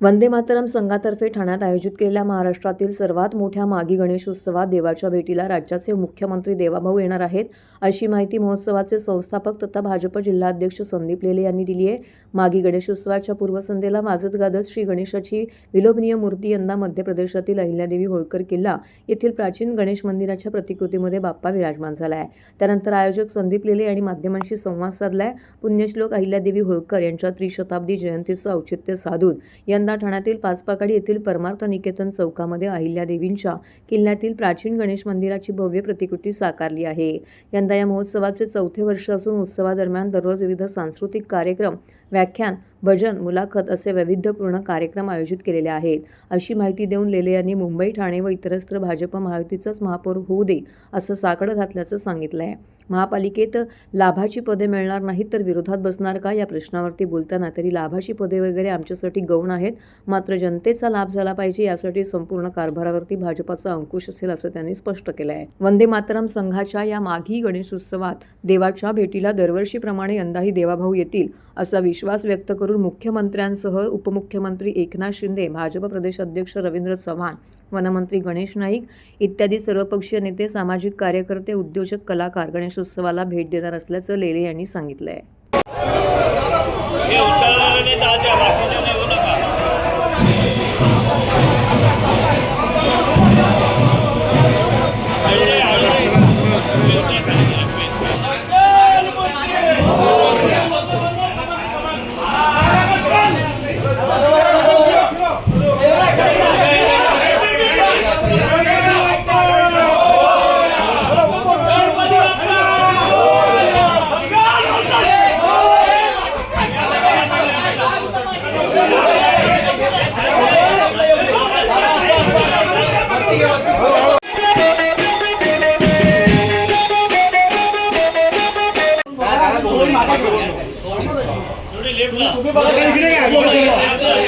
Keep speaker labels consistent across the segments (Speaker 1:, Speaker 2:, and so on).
Speaker 1: वंदे मातरम संघातर्फे ठाण्यात आयोजित केलेल्या महाराष्ट्रातील सर्वात मोठ्या मागी गणेशोत्सवात देवाच्या भेटीला राज्याचे मुख्यमंत्री देवाभाऊ येणार आहेत अशी माहिती महोत्सवाचे संस्थापक तथा भाजप जिल्हाध्यक्ष संदीप लेले यांनी दिली आहे. मागी गणेशोत्सवाच्या पूर्वसंध्येला वाजत गाजत श्री गणेशाची विलोभनीय मूर्ती यंदा मध्य प्रदेशातील अहिल्यादेवी होळकर किल्ला येथील प्राचीन गणेश मंदिराच्या प्रतिकृतीमध्ये बाप्पा विराजमान झाला आहे. त्यानंतर आयोजक संदीप लेले यांनी माध्यमांशी संवाद साधला आहे पुण्यश्लोक अहिल्यादेवी होळकर यांच्या त्रिशताब्दी जयंतीचं औचित्य साधून यंदा ठाण्यातील पाचपाकाडी येथील परमार्थ निकेतन चौकामध्ये अहिल्यादेवींच्या किल्ल्यातील प्राचीन गणेश मंदिराची भव्य प्रतिकृती साकारली आहे. यंदा या महोत्सवाचे चौथे वर्ष असून उत्सवादरम्यान दररोज विविध सांस्कृतिक कार्यक्रम व्याख्यान भजन मुलाखत असे वैविध्यपूर्ण कार्यक्रम आयोजित केलेले आहेत. अशी माहिती देऊन लेले यांनी मुंबई ठाणे व इतरस्त्र भाजप महायुतीचाच महापौर होऊ दे असं साकडं घातल्याचं सांगितलं आहे महापालिकेत लाभाची पदे मिळणार नाहीत तर विरोधात बसणार का? या प्रश्नावरती बोलताना तरी लाभाची पदे वगैरे आमच्यासाठी गौण आहेत. मात्र जनतेचा लाभ झाला पाहिजे यासाठी संपूर्ण कारभारावरती भाजपाचा अंकुश असेल असं त्यांनी स्पष्ट केलं आहे वंदे मातरम संघाच्या या माघी गणेशोत्सवात देवाच्या भेटीला दरवर्षीप्रमाणे यंदाही देवाभाऊ येतील. असा विश्वास व्यक्त करून मुख्यमंत्र्यांसह उपमुख्यमंत्री एकनाथ शिंदे भाजप प्रदेश अध्यक्ष रवींद्र चव्हाण वनमंत्री गणेश नाईक इत्यादी सर्वपक्षीय नेते सामाजिक कार्यकर्ते उद्योजक कलाकार गणेशोत्सवाला भेट देणार असल्याचं लेले यांनी सांगितलं आहे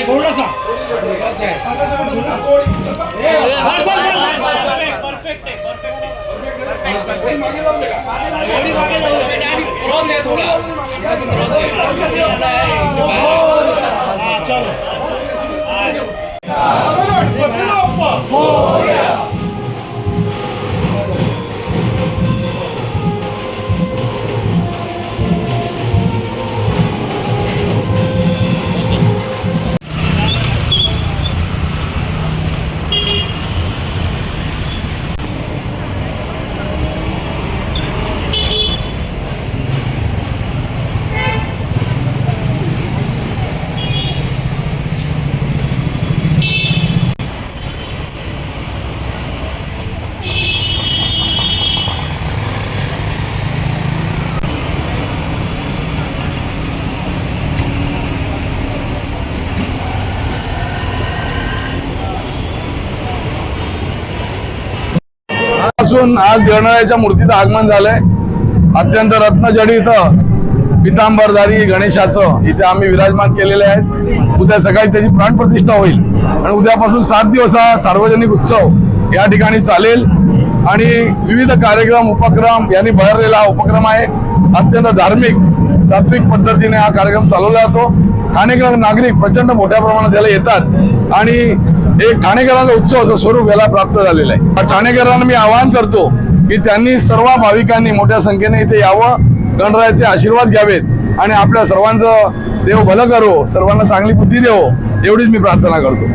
Speaker 2: थोडासा
Speaker 3: परफेक्ट
Speaker 4: पासून आज गणरायाच्या मूर्तीचं आगमन झालंय. अत्यंत रत्नजडित पितांबरधारी गणेशाचं इथे आम्ही विराजमान केलेले आहेत. उद्या सकाळी त्याची प्राणप्रतिष्ठा होईल. आणि उद्यापासून सात दिवस हा सार्वजनिक उत्सव या ठिकाणी चालेल. आणि विविध कार्यक्रम उपक्रम यांनी बहरलेला हा उपक्रम आहे. अत्यंत धार्मिक सात्विक पद्धतीने हा कार्यक्रम चालवला जातो. अनेक नागरिक प्रचंड मोठ्या प्रमाणात त्याला येतात. आणि एक ठाणेकरांचा उत्सवाचं स्वरूप याला प्राप्त झालेलं आहे. ठाणेकरांना मी आवाहन करतो की त्यांनी सर्व भाविकांनी मोठ्या संख्येने इथे यावं गणरायाचे आशीर्वाद घ्यावेत आणि आपल्या सर्वांचं देव भलं करो सर्वांना चांगली बुद्धी देवो एवढीच मी प्रार्थना करतो.